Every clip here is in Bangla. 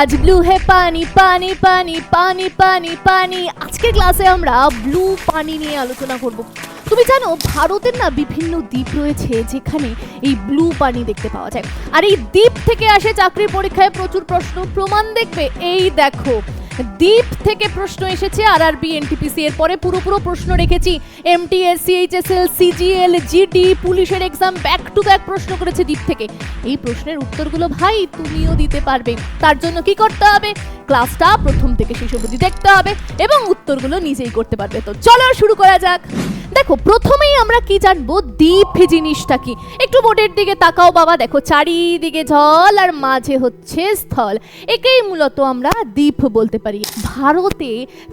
আজ ব্লু হে পানি পানি পানি পানি পানি পানি। আজকে ক্লাসে আমরা ব্লু পানি নিয়ে আলোচনা করব। তুমি জানো, ভারতের না বিভিন্ন দ্বীপ রয়েছে যেখানে এই ব্লু পানি দেখতে পাওয়া যায়। আর এই দ্বীপ থেকে আসে চাকরির পরীক্ষায় প্রচুর প্রশ্ন। প্রমাণ দেখবে, এই দেখো। দ্বীপ থেকে প্রশ্ন এসেছে আর আরবি এনটিপিসি এর পরে পুরো পুরো প্রশ্ন রেখেছি। এমটিএস সিএইচএসএল সিজিএল জিডি পুলিশের এক্সাম ব্যাক টু ব্যাক প্রশ্ন করেছে দ্বীপ থেকে। এই প্রশ্নের উত্তরগুলো ভাই তুমিও দিতে পারবে। তার জন্য কি করতে হবে? ক্লাসটা প্রথম থেকে শেষ অবধি দেখতে হবে এবং উত্তরগুলো নিজেই করতে পারবে। তো চলো শুরু করা যাক। দেখো প্রথমেই আমরা কি জানব? দ্বীপ জিনিসটা কি? একটু বোর্ডের দিকে তাকাও বাবা, দেখো চারিদিকে জল আর মাঝে হচ্ছে স্থল। একেই মূলত আমরা দ্বীপ বলতে পারি। ভারতে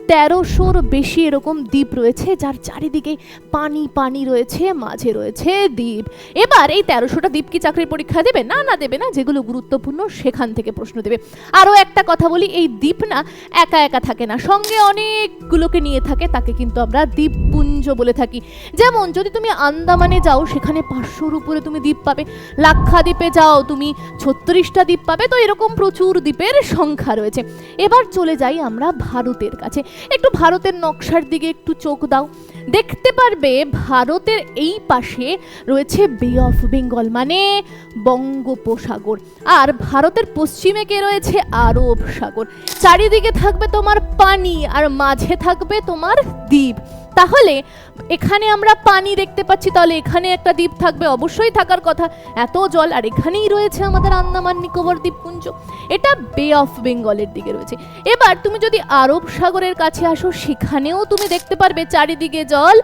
তেরোশোর বেশি এরকম দ্বীপ রয়েছে, যার চারিদিকে পানি পানি রয়েছে, মাঝে রয়েছে দ্বীপ। এবার এই তেরোশোটা দ্বীপ কি চাকরির পরীক্ষা দেবে? না না দেবে না, যেগুলো গুরুত্বপূর্ণ সেখান থেকে প্রশ্ন দেবে। আরও একটা কথা বলি, এই দ্বীপ না একা একা থাকে না, সঙ্গে অনেকগুলোকে নিয়ে থাকে, তাকে কিন্তু আমরা দ্বীপপুঞ্জ বলে থাকি। যেমন যদি তুমি আন্দামানে যাও, সেখানে পাঁচশোর উপরে তুমি দ্বীপ পাবে। লাক্ষাদ্বীপে যাও, তুমি ছত্রিশটা দ্বীপ পাবে। তো এরকম প্রচুর দ্বীপের সংখ্যা রয়েছে। এবার চলে যাই আমরা ভারতের কাছে। একটু ভারতের নকশার দিকে একটু চোখ দাও। দেখতে পারবে ভারতের এই পাশে রয়েছে বে অফ বেঙ্গল মানে বঙ্গোপসাগর। আর ভারতের পশ্চিমে কে রয়েছে? আরব সাগর। চারিদিকে থাকবে তোমার পানি আর মাঝে থাকবে তোমার দ্বীপ। তাহলে এখানে আমরা পানি দেখতে পাচ্ছি, তাহলে এখানে একটা দ্বীপ থাকবে। অবশ্যই থাকার কথা, এত জল, আর এখানেই রয়েছে আমাদের আন্দামান নিকোবর দ্বীপপুঞ্জ। এটা বে অফ বেঙ্গলের দিকে রয়েছে। এবার তুমি যদি আরব সাগরের কাছে আসো, সেখানেও তুমি দেখতে পারবে চারিদিকে জল,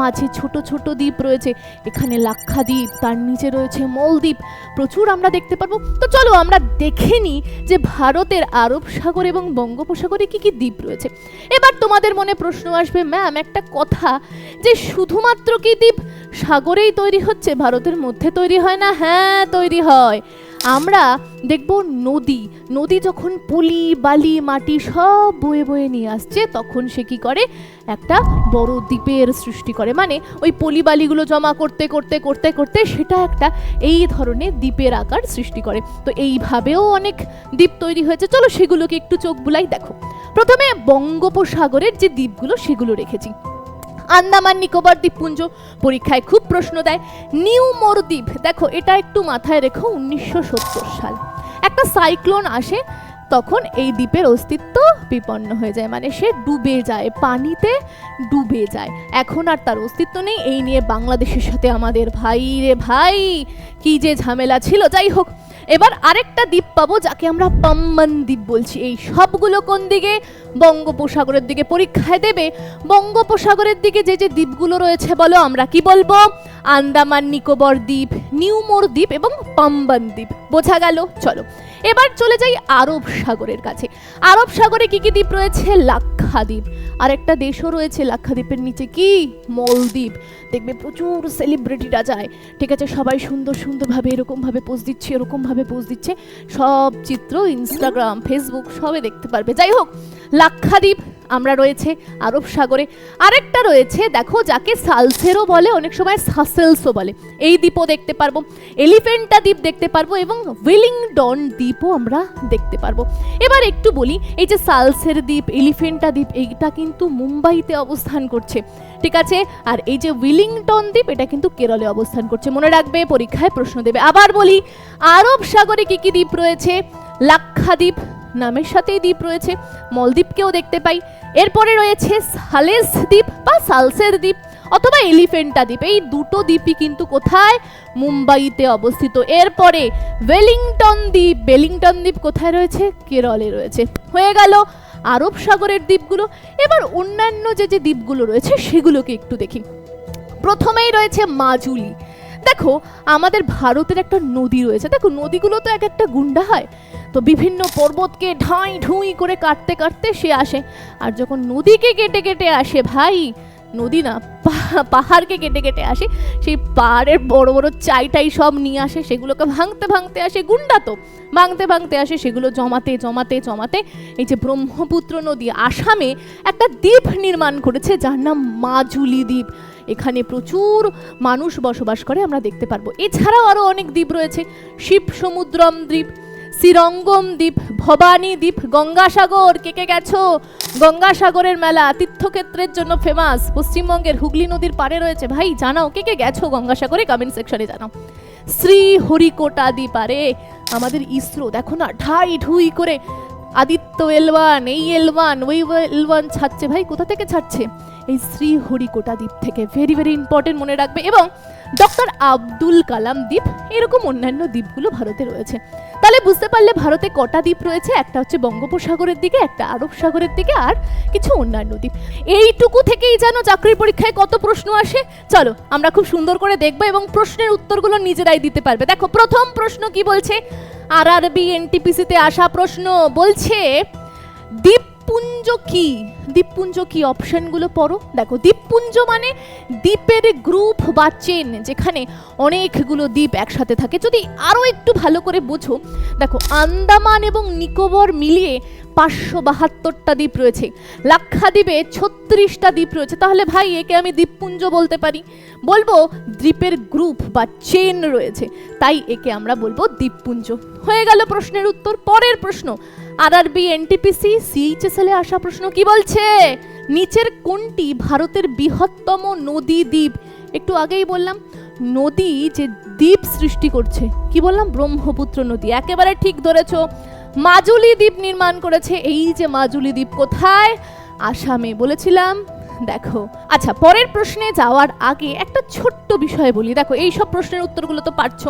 মাঝে ছোট ছোট দ্বীপ রয়েছে, এখানে লাক্ষাদ্বীপ, তার নিচে রয়েছে মলদ্বীপ। প্রচুর আমরা দেখতে পারব। তো চলো আমরা দেখে নিই যে ভারতের আরব সাগর এবং বঙ্গোপসাগরে কি কি দ্বীপ রয়েছে। এবার তোমাদের মনে প্রশ্ন আসবে, ম্যাম, একটা কথা, যে শুধুমাত্র কি দ্বীপ সাগরেই তৈরি হচ্ছে, ভারতের মধ্যে তৈরি হয় না? হ্যাঁ তৈরি হয়। আমরা দেখব নদী। নদী যখন পলি, বালি, মাটি সব বয়ে বয়ে নিয়ে আসছে, তখন সে কি করে? একটা বড় দ্বীপের সৃষ্টি করে। মানে ওই পলি, বালিগুলো জমা করতে করতে করতে করতে সেটা একটা এই ধরনের দ্বীপের আকার সৃষ্টি করে। তো এইভাবেও অনেক দ্বীপ তৈরি হয়েছে। চলো সেগুলোকে একটু চোখ বুলাই দেখো। প্রথমে বঙ্গোপসাগরের যে দ্বীপগুলো সেগুলো রেখেছি। আন্দামান নিকোবর দ্বীপপুঞ্জ পরীক্ষায় খুব প্রশ্ন দেয়। নিউ মোর দ্বীপ দেখো এটা একটু মাথায় রেখো, উনিশশো সত্তর সাল। একটা সাইক্লোন আসে তখন এই দ্বীপের অস্তিত্ব বিপন্ন হয়ে যায়। মানে সে ডুবে যায়, পানিতে ডুবে যায়। এখন আর তার অস্তিত্ব নেই। এই নিয়ে বাংলাদেশের সাথে আমাদের ভাই রে ভাই, কি যে ঝামেলা ছিল। যাই হোক, এবার আরেকটা দ্বীপ পাবো যাকে আমরা পাম্বান দ্বীপ বলছি। এই সবগুলো কোন দিকে? বঙ্গোপসাগরের দিকে পরীক্ষায় দেবে। বঙ্গোপসাগরের দিকে যে যে দ্বীপগুলো রয়েছে বলো, আমরা কি বলব? আন্দামান নিকোবর দ্বীপ, নিউমোর দ্বীপ এবং পাম্বান দ্বীপ। বোঝা গেল? চলো। এবার চলে যাই আরব সাগরের কাছে। আরব সাগরে কি কি দ্বীপ রয়েছে? লাক্ষাদ্বীপ। আর একটা দেশও রয়েছে লাক্ষাদ্বীপের নিচে। কি? মলদ্বীপ। দেখবে প্রচুর সেলিব্রিটিরা যায়। ঠিক আছে? সবাই সুন্দর সুন্দরভাবে এরকমভাবে পোজ দিচ্ছে, এরকমভাবে পোজ দিচ্ছে। সব চিত্র ইনস্টাগ্রাম ফেসবুক সবে দেখতে পারবে। যাই হোক, লাক্ষাদ্বীপ, আমরা রয়েছে আরব সাগরে। আরেকটা রয়েছে, দেখো, যাকে সালসেরও বলে, অনেক সময় সাসেলসও বলে। এই দ্বীপও দেখতে পারব। এলিফেন্টা দ্বীপ দেখতে পারব এবং উইলিংডন দ্বীপও আমরা দেখতে পারব। এবার একটু বলি, এই যে সালসের দ্বীপ এলিফেন্টা দ্বীপ, এইটা কিন্তু মুম্বাইতে অবস্থান করছে। ঠিক আছে? আর এই যে উইলিংটন দ্বীপ, এটা কিন্তু কেরলে অবস্থান করছে। মনে রাখবে, পরীক্ষায় প্রশ্ন দেবে। আবার বলি, আরব সাগরে কি কি দ্বীপ রয়েছে? লাক্ষাদ্বীপ নামের সাথেই দ্বীপ রয়েছে। মলদ্বীপকেও দেখতে পাই। এরপরে রয়েছে সালেস দ্বীপ বা সালসের দ্বীপ অথবা এলিফেন্টা দ্বীপ। এই দুটো দ্বীপই কিন্তু কোথায়? মুম্বাইতে অবস্থিত। এরপরে ওয়েলিংটন দ্বীপ বেলিংটন দ্বীপ কোথায় রয়েছে? কেরলে রয়েছে। হয়ে গেল। আরব সাগরের দ্বীপগুলো, এবার অন্যান্য যে যে দ্বীপগুলো রয়েছে সেগুলোকে একটু দেখি। প্রথমেই রয়েছে মাজুলি। দেখো, আমাদের ভারতের একটা নদী রয়েছে। দেখো, নদীগুলো তো এক একটা গুন্ডা হয়। তো বিভিন্ন পর্বতকে ঢাই ঢুঁই করে কাটতে কাটতে সে আসে। আর যখন নদীকে কেটে কেটে আসে, ভাই নদী না পাহাড়কে কেটে কেটে আসে, সেই পাহাড়ের বড় বড় চাইটাই সব নিয়ে আসে, সেগুলোকে ভাঙতে ভাঙতে আসে গুন্ডা তো। ভাঙতে ভাঙতে আসে, সেগুলো জমাতে জমাতে জমাতে এই যে ব্রহ্মপুত্র নদী আসামে একটা দ্বীপ নির্মাণ করেছে, যার নাম মাজুলি দ্বীপ। এখানে প্রচুর মানুষ বসবাস করে, আমরা দেখতে পারব। এছাড়াও আরও অনেক দ্বীপ রয়েছে শিব সমুদ্রম দ্বীপ শ্রীরঙ্গম দ্বীপ, ভবানী দ্বীপ, গঙ্গাসাগর, কে কে গেছো? গঙ্গাসাগরের মেলা, তীর্থক্ষেত্রের জন্য ফেমাস পশ্চিমবঙ্গের হুগলি নদীর পাড়ে রয়েছে। ভাই, জানাও, কে কে গেছো গঙ্গাসাগরে? কমেন্ট সেকশনে জানাও। শ্রী হরিকোটা দ্বীপ আরে আমাদের ইসরো, দেখো না, ঢাই ঢুই করে আদিত্য এলওয়ান, এই এলওয়ান, ওই এলওয়ান ছাড়ছে। ভাই, কোথা থেকে ছাড়ছে? এই শ্রী হরিকোটা দ্বীপ থেকে। ভেরি ভেরি ইম্পর্টেন্ট মনে রাখবে। এবং ডক্টর আব্দুল কালাম দ্বীপ, এরকম অন্যান্য দ্বীপগুলো ভারতে রয়েছে। তাহলে বুঝতে পারলে ভারতে কটা দ্বীপ রয়েছে? একটা হচ্ছে বঙ্গোপসাগরের দিকে, একটা আরব সাগরের দিকে, আর কিছু অন্যান্য দ্বীপ। এইটুকু থেকেই যেন চাকরির পরীক্ষায় কত প্রশ্ন আসে? চলো, আমরা খুব সুন্দর করে দেখব এবং প্রশ্নের উত্তরগুলো নিজেরাই দিতে পারবে। দেখো, প্রথম প্রশ্ন কি বলছে? আর আরবি এনটিপিসিতে আসা প্রশ্ন বলছে দ্বীপপুঞ্জ কি? দ্বীপপুঞ্জ কি অপশনগুলো পড়ো? দেখো, দ্বীপপুঞ্জ মানে দ্বীপের গ্রুপ বা চেন, যেখানে অনেকগুলো দ্বীপ একসাথে থাকে। যদি আরও একটু ভালো করে বোঝো, দেখো, আন্দামান এবং নিকোবর মিলিয়ে পাঁচশো বাহাত্তরটা দ্বীপ রয়েছে। লাক্ষাদ্বীপে ছত্রিশটা দ্বীপ রয়েছে। তাহলে ভাই, একে আমি দ্বীপপুঞ্জ বলতে পারি। বলব দ্বীপের গ্রুপ বা চেন রয়েছে। তাই একে আমরা বলব দ্বীপপুঞ্জ। হয়ে গেল প্রশ্নের উত্তর। পরের প্রশ্ন আর আর আরবি এনটিপিসি সিএইচএসএল এ আসা প্রশ্ন কি বলছে? নিচের কোনটি ভারতের বৃহত্তম নদী দ্বীপ? একটু আগেই বললাম, নদী যে দ্বীপ সৃষ্টি করছে, কি বললাম? ব্রহ্মপুত্র নদী। একেবারে ঠিক ধরেছো। মাজুলি দ্বীপ নির্মাণ করেছে। এই যে মাজুলি দ্বীপ কোথায়? আসামে বলেছিলাম। দেখো আচ্ছা পরের প্রশ্নে যাওয়ার আগে একটা ছোট্ট বিষয় বলি। দেখো, এই সব প্রশ্নের উত্তরগুলো তো পারছ।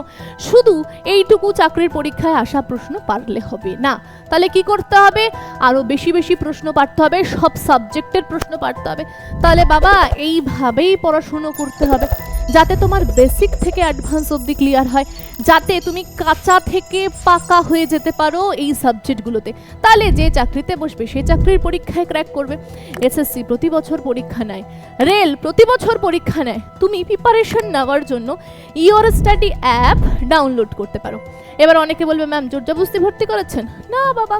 শুধু এইটুকু চাকরির পরীক্ষায় আসা প্রশ্ন পারলে হবে না। তাহলে কি করতে হবে? আরও বেশি বেশি প্রশ্ন পারতে হবে, সব সাবজেক্টের প্রশ্ন পারতে হবে। তাহলে বাবা, এইভাবেই পড়াশুনো করতে হবে, যাতে তোমার বেসিক থেকে অ্যাডভান্স অবধি ক্লিয়ার হয়, যাতে তুমি কাঁচা থেকে পাকা হয়ে যেতে পারো এই সাবজেক্টগুলোতে তাহলে যে চাকরিতে বসবে সেই চাকরির পরীক্ষায় ক্র্যাক করবে। এসএসসি প্রতি বছর পরীক্ষা নেয়। রেল প্রতি বছর পরীক্ষা নেয়। তুমি প্রিপারেশন নেওয়ার জন্য ইওর স্টাডি অ্যাপ ডাউনলোড করতে পারো। এবার অনেকে বলবে ম্যাম জোরজবস্তি ভর্তি করেছেন? না, বাবা।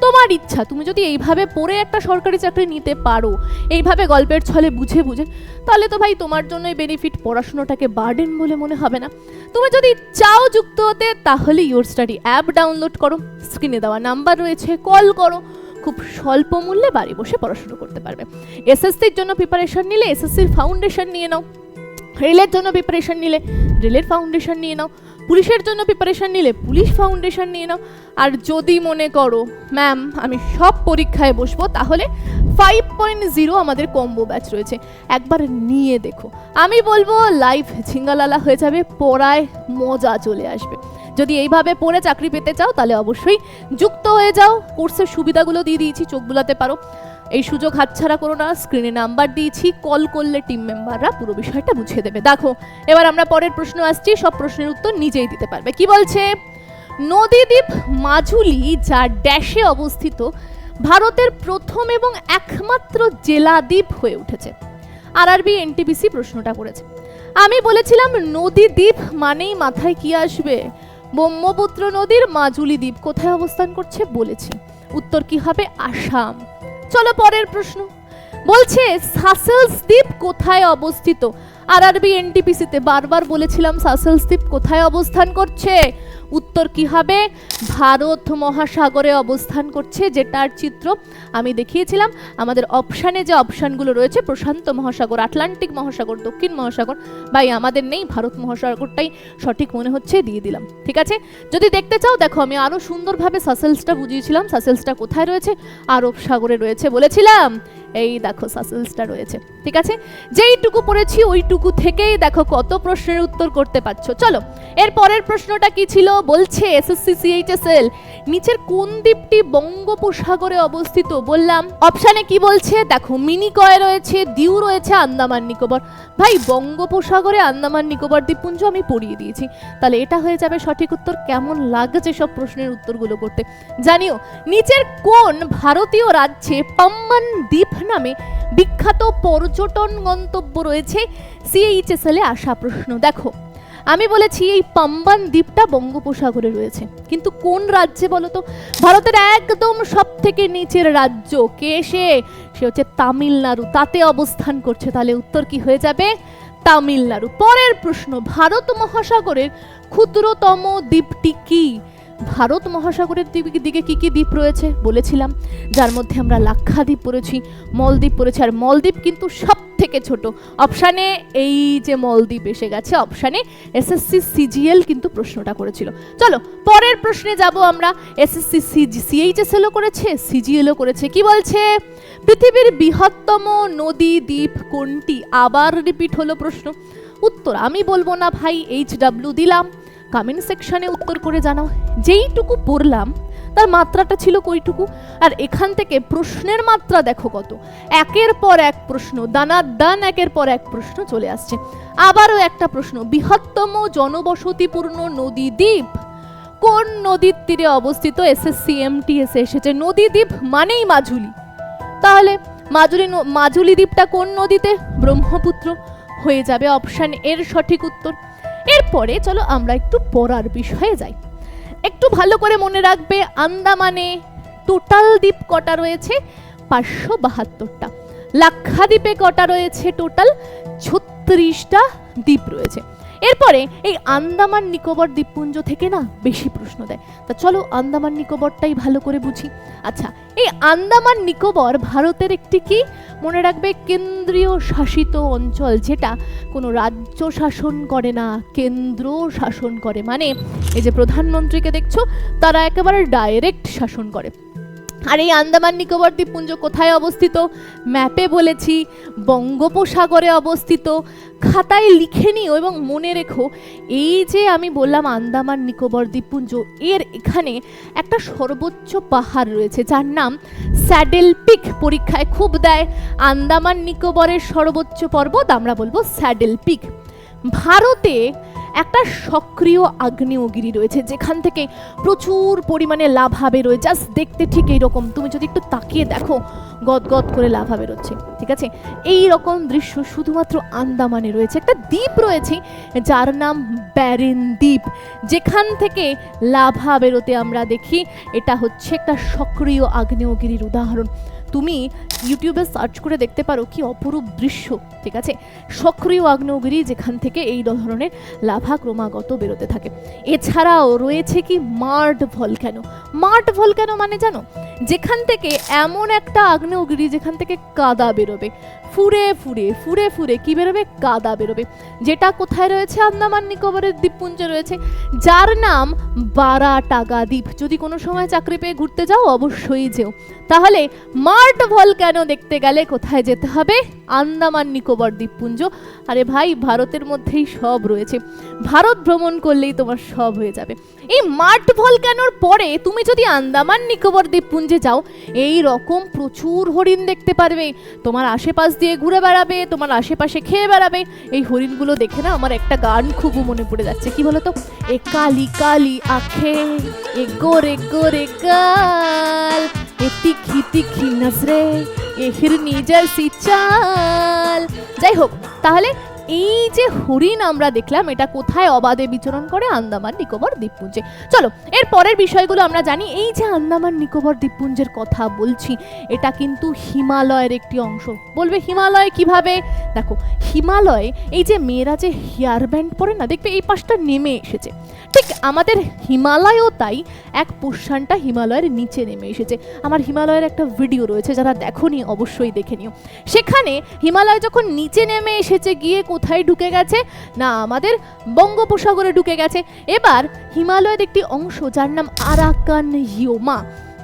তোমার ইচ্ছা, তুমি যদি এইভাবে পড়ে একটা সরকারি চাকরি নিতে পারো, এইভাবে গল্পের ছলে বুঝে বুঝে, তাহলে তো ভাই তোমার জন্যই বেনিফিট পড়াশোনাটাকে বার্ডেন বলে মনে হবে না। তুমি যদি চাও যুক্ত হতে, তাহলে ইওর স্টাডি অ্যাপ ডাউনলোড করো। স্ক্রিনে দেওয়া নাম্বার রয়েছে কল করো। খুব স্বল্প মূল্যে বাড়ি বসে পড়াশুনো করতে পারবে। এসএসসির জন্য প্রিপারেশন নিলে এসএসসির ফাউন্ডেশন নিয়ে নাও। রেলের জন্য প্রিপারেশন নিলে রেলের ফাউন্ডেশন নিয়ে নাও। পুলিশের জন্য প্রিপারেশন নিলে, পুলিশ ফাউন্ডেশন নিয়ে নাও। আর যদি মনে করো ম্যাম আমি সব পরীক্ষায় বসবো, তাহলে ফাইভ পয়েন্ট জিরো আমাদের কম্বো ব্যাচ রয়েছে। একবার নিয়ে দেখো। আমি বলব লাইফ ঝিঙ্গালালা হয়ে যাবে, পড়ায় মজা চলে আসবে। যদি এইভাবে পড়ে চাকরি পেতে চাও, তাহলে অবশ্যই যুক্ত হয়ে যাও। কোর্সের সুবিধাগুলো দিয়ে দিয়েছি, চোখ বুলাতে পারো। এই সুযোগ হাতছাড়া করো না স্ক্রিনে নাম্বার দিয়েছি কল করলে টিম মেম্বাররা পুরো বিষয়টা বুঝিয়ে দেবে। দেখো, এবার আমরা পরের প্রশ্ন আসছি, সব প্রশ্নের উত্তর নিজেই দিতে পারবে। কি বলছে? নদীদ্বীপ মাজুলি, যা ড্যাশে অবস্থিত, ভারতের প্রথম এবং একমাত্র জেলা দ্বীপ হয়ে উঠেছে। আর আরবি এনটিবিসি প্রশ্নটা করেছে। আমি বলেছিলাম নদী দ্বীপ মানেই মাথায় কি আসবে? ব্রহ্মপুত্র নদীর মাজুলি দ্বীপ কোথায় অবস্থান করছে বলেছে। উত্তর কি হবে? আসাম। চলো পরের প্রশ্ন। বলছে, সাসেলস দ্বীপ কোথায় অবস্থিত? আর আরবি এনটিপিসিতে বারবার বলেছিলাম, সাসেলস দ্বীপ কোথায় অবস্থান করছে? উত্তর কি হবে? ভারত মহাসাগরে অবস্থান করছে, যেটার চিত্র আমি দেখিয়েছিলাম। আমাদের অপশানে যে অপশানগুলো রয়েছে, প্রশান্ত মহাসাগর, আটলান্টিক মহাসাগর, দক্ষিণ মহাসাগর, ভাই, আমাদের নেই, ভারত মহাসাগরটাই সঠিক মনে হচ্ছে, দিয়ে দিলাম, ঠিক আছে? যদি দেখতে চাও, দেখো, আমি আরও সুন্দরভাবে সাসেলসটা বুঝিয়েছিলাম, সাসেলসটা কোথায় রয়েছে? আরব সাগরে রয়েছে বলেছিলাম। এই দেখো সাসেলসটা রয়েছে। ঠিক আছে? যেইটুকু পড়েছি ওইটুকু থেকেই দেখো কত প্রশ্নের উত্তর করতে পারছ। চলো, এর পরের প্রশ্নটা কি ছিল? বলছে এসএসসি সিএইচএসএল নিচের কোন দ্বীপটি বঙ্গোপসাগরে অবস্থিত? বললাম অপশানে কি বলছে? দেখো মিনিকয় রয়েছে, দিউ রয়েছে, আন্দামান নিকোবর। ভাই, বঙ্গোপসাগরে আন্দামান নিকোবর দ্বীপপুঞ্জ আমি পড়িয়ে দিয়েছি। তাহলে এটা হয়ে যাবে সঠিক উত্তর। কেমন লাগছে সব প্রশ্নের উত্তরগুলো করতে? জানিও, নিচের কোন ভারতীয় রাজ্যে পাম্বান দ্বীপ নামে বিখ্যাত পর্যটন গন্তব্য রয়েছে? সিএইচএসএল আসা প্রশ্ন। দেখো আমি বলেছি এই পাম্বান দ্বীপটা বঙ্গোপসাগরে রয়েছে। কিন্তু কোন রাজ্যে বলো তো ভারতের একদম সব থেকে নিচের রাজ্য কে সে? সে হচ্ছে তামিলনাড়ু। তাতে অবস্থান করছে। তাহলে উত্তর কি হয়ে যাবে? তামিলনাড়ু। পরের প্রশ্ন, ভারত মহাসাগরের ক্ষুদ্রতম দ্বীপটি কি? ভারত মহাসাগরের দিকে দিকে কি কি দ্বীপ রয়েছে? বলেছিলাম। যার মধ্যে আমরা লাক্ষাদ্বীপ পড়েছি, মলদ্বীপ পড়েছি। আর মলদ্বীপ কিন্তু সব থেকে ছোট। অপশানে এই যে মলদ্বীপ এসে গেছে অপশানে এসএসসি সিজিএল কিন্তু প্রশ্নটা করেছিল। চলো, পরের প্রশ্নে যাব আমরা। এসএসসি সিএইচএসএলও করেছে সিজিএলও করেছে। কি বলছে? পৃথিবীর বৃহত্তম নদী দ্বীপ কোনটি? আবার রিপিট হলো প্রশ্ন। উত্তর আমি বলব না ভাই এইচ ডাব্লিউ দিলাম। কমেন্ট সেকশনে উত্তর করে জানাও। যেইটুকু পড়লাম তার মাত্রাটা ছিল কইটুকু। আর এখান থেকে প্রশ্নের মাত্রা দেখো কত। একের পর এক প্রশ্ন দানা দান একের পর এক প্রশ্ন চলে আসছে। আবারও একটা প্রশ্ন, বৃহত্তম জনবসতিপূর্ণ নদী দ্বীপ, কোন নদীর তীরে অবস্থিত? এসএসসি এমটিএস এসেছে। নদী দ্বীপ মানেই মাজুলি। তাহলে মাজুলি মাজুলি দ্বীপটা কোন নদীতে? ব্রহ্মপুত্র। হয়ে যাবে অপশান এর সঠিক উত্তর। এরপরে চলো আমরা একটু পড়ার বিষয়ে যাই। একটু ভালো করে মনে রাখবে, আন্দামানে টোটাল দ্বীপ কটা রয়েছে? পাঁচশো বাহাত্তরটা। লাক্ষাদ্বীপে কটা রয়েছে টোটাল? ছত্রিশটা দ্বীপ রয়েছে। এরপরে এই আন্দামান নিকোবর দ্বীপপুঞ্জ থেকে না বেশি প্রশ্ন দেয়। তা চলো আন্দামান নিকোবরটাই ভালো করে বুঝি। আচ্ছা এই আন্দামান নিকোবর ভারতের একটি কি? মনে রাখবে কেন্দ্রীয় শাসিত অঞ্চল, যেটা কোনো রাজ্য শাসন করে না, কেন্দ্র শাসন করে। মানে এই যে প্রধানমন্ত্রীকে দেখছ, তারা একেবারে ডাইরেক্ট শাসন করে। আর এই আন্দামান নিকোবর দ্বীপপুঞ্জ কোথায় অবস্থিত? ম্যাপে বলেছি, বঙ্গোপসাগরে অবস্থিত। খাতায় লিখে নিও এবং মনে রেখো, এই যে আমি বললাম আন্দামান, নিকোবর, দ্বীপপুঞ্জ, এর এখানে একটা সর্বোচ্চ পাহাড় রয়েছে, যার নাম স্যাডেল পিক পরীক্ষায় খুব দেয়। আন্দামান, নিকোবরের সর্বোচ্চ পর্বত আমরা বলব স্যাডেল পিক ভারতে একটা সক্রিয় আগ্নেয়গিরি রয়েছে, যেখান থেকে প্রচুর পরিমাণে লাভা বেরোয় জাস্ট দেখতে ঠিক এইরকম। তুমি যদি একটু তাকিয়ে দেখো গদগদ করে লাভা বেরোচ্ছে ঠিক আছে? এই রকম দৃশ্য শুধুমাত্র আন্দামানে রয়েছে। একটা দ্বীপ রয়েছে, যার নাম ব্যারেন দ্বীপ। যেখান থেকে লাভা বেরোতে আমরা দেখি, এটা হচ্ছে একটা সক্রিয় আগ্নেয়গিরির উদাহরণ। তুমি ইউটিউবে সার্চ করে দেখতে পারো কি অপরূপ দৃশ্য, ঠিক আছে? সক্রিয় আগ্নেয়গিরি যেখান থেকে এই ধরনের লাভা ক্রমাগত বেরোতে থাকে। এছাড়াও রয়েছে কি মার্ড ভলক্যানো। মার্ড ভলক্যানো মানে জানো? যেখান থেকে এমন একটা আগ্নেয়গিরি যেখান থেকে কাদা বেরোবে। ফুরে ফুরে ফুরে ফুরে কি বেরোবে? কাদা বেরোবে। যেটা কোথায় রয়েছে? আন্দামান নিকোবরের দ্বীপপুঞ্জে রয়েছে। যার নাম বারাটাগা দ্বীপ যদি কোনো সময় চাকরি পেয়ে ঘুরতে যাও, অবশ্যই যেও। তাহলে মার্ট ভলক্যানো দেখতে গেলে কোথায় যেতে হবে? আন্দামান নিকোবর দ্বীপপুঞ্জ। আরে ভাই, ভারতের মধ্যেই সব রয়েছে। ভারত ভ্রমণ করলেই তোমার সব হয়ে যাবে। এই মার্ট ভলক্যানোর পরে তুমি যদি আন্দামান নিকোবর দ্বীপপুঞ্জে যাও, এই রকম প্রচুর হরিণ দেখতে পারবে। তোমার আশেপাশ দিয়ে ঘুরে বেড়াবে, তোমার আশেপাশে খেয়ে বেড়াবে। এই হরিণগুলো দেখে না আমার একটা গান খুব মনে পড়ে যাচ্ছে। কি বলতো? এ কালি কালি আখে, এ গোরে গোরে গাল, এ তিখি তিখি নজরে, এ হিরনি জার্সি চাল। যাই হোক, তাহলে এই যে হরিণ আমরা দেখলাম, এটা কোথায় অবাধে বিচরণ করে? আন্দামান, নিকোবর, দ্বীপপুঞ্জে। চলো, এর পরের বিষয়গুলো আমরা জানি। এই যে আন্দামান, নিকোবর, দ্বীপপুঞ্জের কথা বলছি, এটা কিন্তু হিমালয়ের একটি অংশ। বলবে হিমালয় কীভাবে? দেখো, হিমালয়ে, এই যে মেয়েরা যে হেয়ার ব্যান্ড পরে না, দেখবে এই পাশটা নেমে এসেছে। ঠিক আমাদের হিমালয়ও তাই, এক পোর্শনটা হিমালয়ের নিচে নেমে এসেছে। আমার হিমালয়ের একটা ভিডিও রয়েছে, যারা দেখোনি অবশ্যই দেখে নিও। সেখানে হিমালয় যখন নিচে নেমে এসেছে, গিয়ে কোথায় ঢুকে গেছে? না, আমাদের বঙ্গোপসাগরে ঢুকে গেছে। এবার হিমালয়ের একটি অংশ যার নাম আরাকান ইয়োমা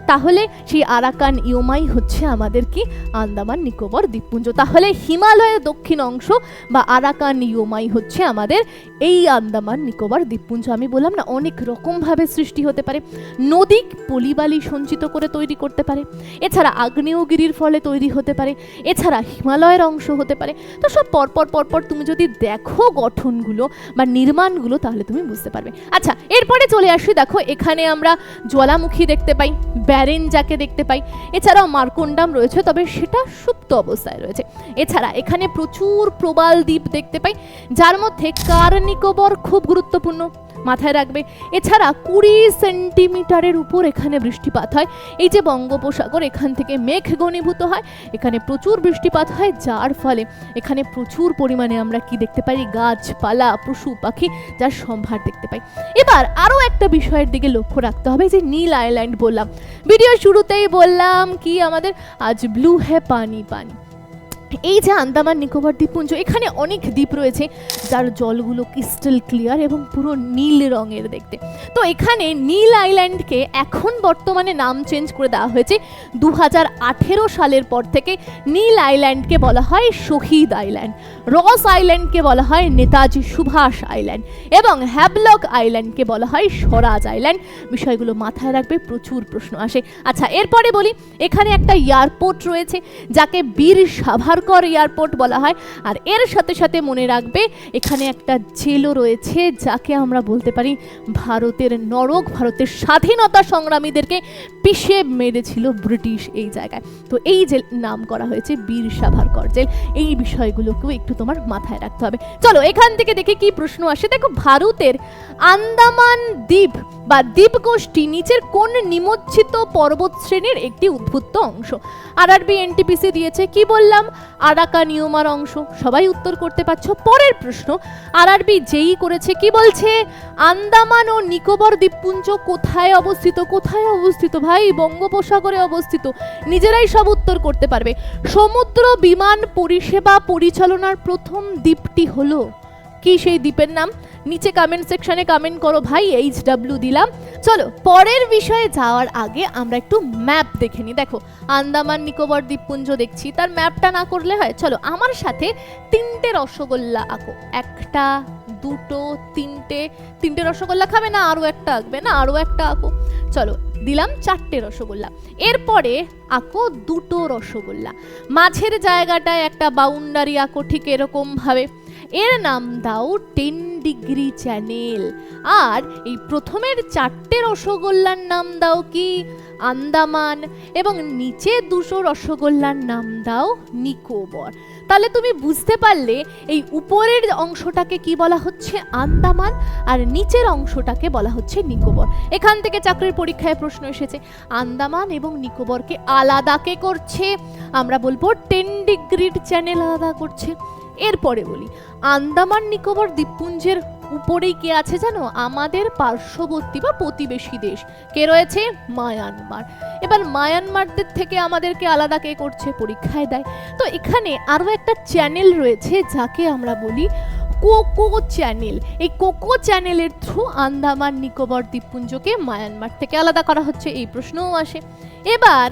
তাহলে সেই আরাকান ইয়োমাই হচ্ছে আমাদের কি আন্দামান, নিকোবর, দ্বীপপুঞ্জ। তাহলে হিমালয়ের দক্ষিণ অংশ বা আরাকান ইয়োমাই হচ্ছে আমাদের এই আন্দামান, নিকোবর, দ্বীপপুঞ্জ। আমি বললাম না, অনেক রকমভাবে সৃষ্টি হতে পারে। নদী পলিবালি সঞ্চিত করে তৈরি করতে পারে। এছাড়া আগ্নেয়গিরির ফলে তৈরি হতে পারে। এছাড়া হিমালয়ের অংশ হতে পারে। তো সব পরপর পরপর তুমি যদি দেখো গঠনগুলো বা নির্মাণগুলো, তাহলে তুমি বুঝতে পারবে। আচ্ছা এরপরে চলে আসি। দেখো, এখানে আমরা জ্বালামুখী দেখতে পাই ব্যারেন যাকে দেখতে পাই। এছাড়াও মার্কন্ডাম রয়েছে, তবে সেটা সুপ্ত অবস্থায় রয়েছে। এছাড়া এখানে প্রচুর প্রবাল দ্বীপ দেখতে পাই, যার মধ্যে কার নিকোবর খুব গুরুত্বপূর্ণ। মাথায় রাখবে। এছাড়া কুড়ি সেন্টিমিটারের উপর এখানে বৃষ্টিপাত হয়। এই যে বঙ্গোপসাগর, এখান থেকে মেঘ ঘনীভূত হয়। এখানে প্রচুর বৃষ্টিপাত হয়, যার ফলে এখানে প্রচুর পরিমাণে আমরা কি দেখতে পাই? গাছপালা, পশু পাখি, যার সম্ভার দেখতে পাই। এবার আরও একটা বিষয়ের দিকে লক্ষ্য রাখতে হবে, যে নীল আইল্যান্ড বললাম। ভিডিও শুরুতেই বললাম কি আমাদের আজ ব্লু হ্যাঁ পানি পানি। এই যে আন্দামান, নিকোবর দ্বীপপুঞ্জ, এখানে অনেক দ্বীপ রয়েছে যার জলগুলো ক্রিস্টাল ক্লিয়ার এবং পুরো নীল রঙের দেখতে। তো এখানে নীল আইল্যান্ডকে এখন বর্তমানে নাম চেঞ্জ করে দেওয়া হয়েছে দু হাজার আঠেরো সালের পর থেকে নীল আইল্যান্ডকে বলা হয় শহীদ আইল্যান্ড রস আইল্যান্ডকে বলা হয় নেতাজি সুভাষ আইল্যান্ড এবং হ্যাবলক আইল্যান্ডকে বলা হয় স্বরাজ আইল্যান্ড বিষয়গুলো মাথায় রাখবে, প্রচুর প্রশ্ন আসে। আচ্ছা এরপরে বলি, এখানে একটা এয়ারপোর্ট রয়েছে যাকে বীর সাভারকর এয়ারপোর্ট বলা হয়। আর এর সাথে সাথে মনে রাখবে, এখানে একটা জেলও রয়েছে, যাকে আমরা বলতে পারি ভারতের নরক, ভারতের স্বাধীনতা সংগ্রামীদেরকে পিষে মেরেছিল ব্রিটিশ এই জায়গায়। তো এই জেল নাম করা হয়েছে বীর সাভারকর জেল। এই বিষয়গুলোকেও একটু তোমার মাথায় রাখতে হবে। চলো, এখান থেকে দেখে কি প্রশ্ন আসে। দেখো, ভারতের আন্দামান দ্বীপ বা দ্বীপগোষ্ঠী নিচের কোন নিমজ্জিত পর্বত শ্রেণির একটি উদ্ভুত অংশ? আরআরবি এনটিপিসি দিয়েছে, কি বললাম? আরাকা নিয়মার অংশ। সবাই উত্তর করতে পারছ। পরের প্রশ্ন, আরআরবি যেই করেছে কি বলছে? আন্দামান ও নিকোবর দ্বীপপুঞ্জ কোথায় অবস্থিত? কোথায় অবস্থিত ভাই? বঙ্গোপসাগরে অবস্থিত। নিজেরাই সব উত্তর করতে পারবে। সমুদ্র বিমান পরিষেবা পরিচালনার প্রথম দ্বীপটি হলো কি? সেই দ্বীপের নাম নিচে কমেন্ট সেকশনে কমেন্ট করো ভাই এইচ ডাব্লিউ দিলাম। চলো, পরের বিষয়ে যাওয়ার আগে আমরা একটু ম্যাপ দেখে নিই। দেখো, আন্দামান, নিকোবর, দ্বীপপুঞ্জ দেখছি। তার ম্যাপটা না করলে হয়? চলো, আমার সাথে তিনটে রসগোল্লা আঁকো। একটা, দুটো, তিনটে। তিনটে রসগোল্লা খাবে না, আরও একটা আঁকবে না, আরও একটা আঁকো। চলো, দিলাম চারটে রসগোল্লা। এরপরে আঁকো দুটো রসগোল্লা। মাঝের জায়গাটায় একটা বাউন্ডারি আঁকো, ঠিক এরকমভাবে। এর নাম দাও টেন ডিগ্রি চ্যানেল। আর এই প্রথমের চারটে রসগোল্লার নাম দাও কি? আন্দামান এবং নিচে দুশো রসগোল্লার নাম দাও নিকোবর। তাহলে তুমি বুঝতে পারলে এই উপরের অংশটাকে কি বলা হচ্ছে? আন্দামান আর নিচের অংশটাকে বলা হচ্ছে নিকোবর। এখান থেকে চাকরির পরীক্ষায় প্রশ্ন এসেছে। আন্দামান এবং নিকোবরকে আলাদাকে করছে? আমরা বলব টেন ডিগ্রির চ্যানেল আলাদা করছে। এরপরে বলি, আন্দামান নিকোবর দ্বীপপুঞ্জের উপরেই কে আছে জানো? আমাদের পার্শ্ববর্তী বা প্রতিবেশী দেশ। কে রয়েছে? মায়ানমার। এবার মায়ানমারদের থেকে আমাদেরকে আলাদা কে করছে? পরীক্ষায় দেয়। তো এখানে আরও একটা চ্যানেল রয়েছে, যাকে আমরা বলি কোকো চ্যানেল এই কোকো চ্যানেলের থ্রু আন্দামান নিকোবর দ্বীপপুঞ্জকে মায়ানমার থেকে আলাদা করা হচ্ছে, এই প্রশ্নও আসে। এবার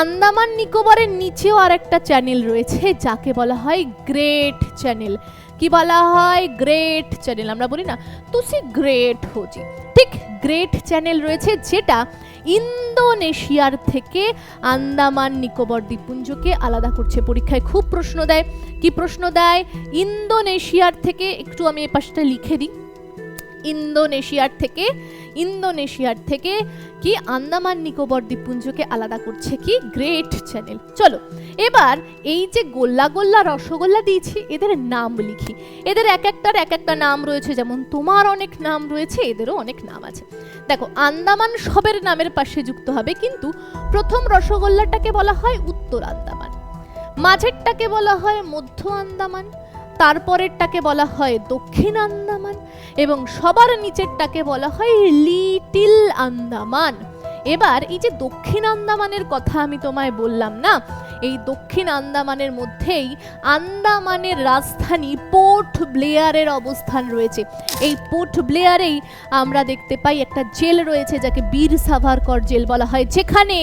আন্দামান নিকোবরের নিচেও আর একটা চ্যানেল রয়েছে, যাকে বলা হয় গ্রেট চ্যানেল কি বলা হয়? গ্রেট চ্যানেল আমরা বলি না, তুসি গ্রেট হোজি ঠিক গ্রেট চ্যানেল রয়েছে, যেটা ইন্দোনেশিয়ার থেকে আন্দামান নিকোবর দ্বীপপুঞ্জকে আলাদা করছে। পরীক্ষায় খুব প্রশ্ন দেয়। কি প্রশ্ন দেয়? ইন্দোনেশিয়ার থেকে, একটু আমি এ পাশটা লিখে দিই। ইন্দোনেশিয়ার থেকে ইন্দোনেশিয়ার থেকে কি আন্দামান নিকোবর দ্বীপপুঞ্জকে আলাদা করছে কি গ্রেট চ্যানেল চলো, এবার এই যে গোল্লা গোল্লা রসগোল্লা দিয়েছি, এদের নাম লিখি। এদের এক একটার এক একটা নাম রয়েছে, যেমন তোমার অনেক নাম রয়েছে, এদেরও অনেক নাম আছে। দেখো, আন্দামান সবের নামের পাশে যুক্ত হবে, কিন্তু প্রথম রসগোল্লাটাকে বলা হয় উত্তর আন্দামান। মাঝেরটাকে বলা হয় মধ্য আন্দামান। তারপরেরটাকে বলা হয় দক্ষিণ আন্দামান এবং সবার নিচেরটাকে বলা হয় লিটিল আন্দামান। এবার এই যে দক্ষিণ আন্দামানের কথা আমি তোমায় বললাম না এই দক্ষিণ আন্দামানের মধ্যেই আন্দামানের রাজধানী পোর্ট ব্লেয়ারের অবস্থান রয়েছে। এই পোর্ট ব্লেয়ারেই আমরা দেখতে পাই একটা জেল রয়েছে যাকে বীর সাভারকর জেল বলা হয়, যেখানে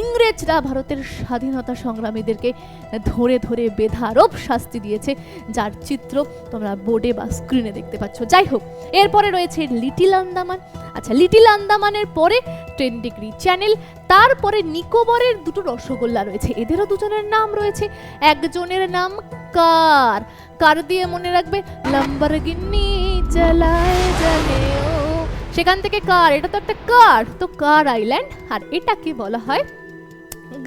ইংরেজরা ভারতের স্বাধীনতা সংগ্রামীদেরকে ধরে ধরে বেধারপ শাস্তি দিয়েছে। যার চিত্র তোমরা বোর্ডে বা স্ক্রিনে দেখতে পাচ্ছ। যাই হোক, এরপরে রয়েছে লিটিল আন্দামান। আচ্ছা লিটিল আন্দামানের পরে টেন ডিগ্রি চ্যানেল তারপরে নিকোবরের দুটো রসগোল্লা রয়েছে। এদেরও দুজনের নাম রয়েছে। একজনের নাম কার? কার দিয়ে মনে রাখবে? লাম্বারগিন্নি জানে ও সেখান থেকে কার? এটা তো একটা কার। তো কার আইল্যান্ড আর এটাকে বলা হয়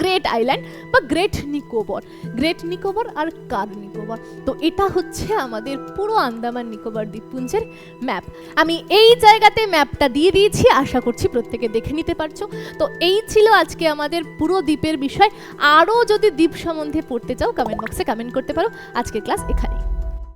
গ্রেট আইল্যান্ড বা গ্রেট নিকোবর গ্রেট নিকোবর আর কার নিকোবর তো এটা হচ্ছে আমাদের পুরো আন্দামান নিকোবর দ্বীপপুঞ্জের ম্যাপ আমি এই জায়গাতে ম্যাপটা দিয়ে দিয়েছি, আশা করছি প্রত্যেকে দেখে নিতে পারছ। তো এই ছিল আজকে আমাদের পুরো দ্বীপের বিষয়। আরও যদি দ্বীপ সম্বন্ধে পড়তে চাও কমেন্ট বক্সে কমেন্ট করতে পারো। আজকের ক্লাস এখানেই।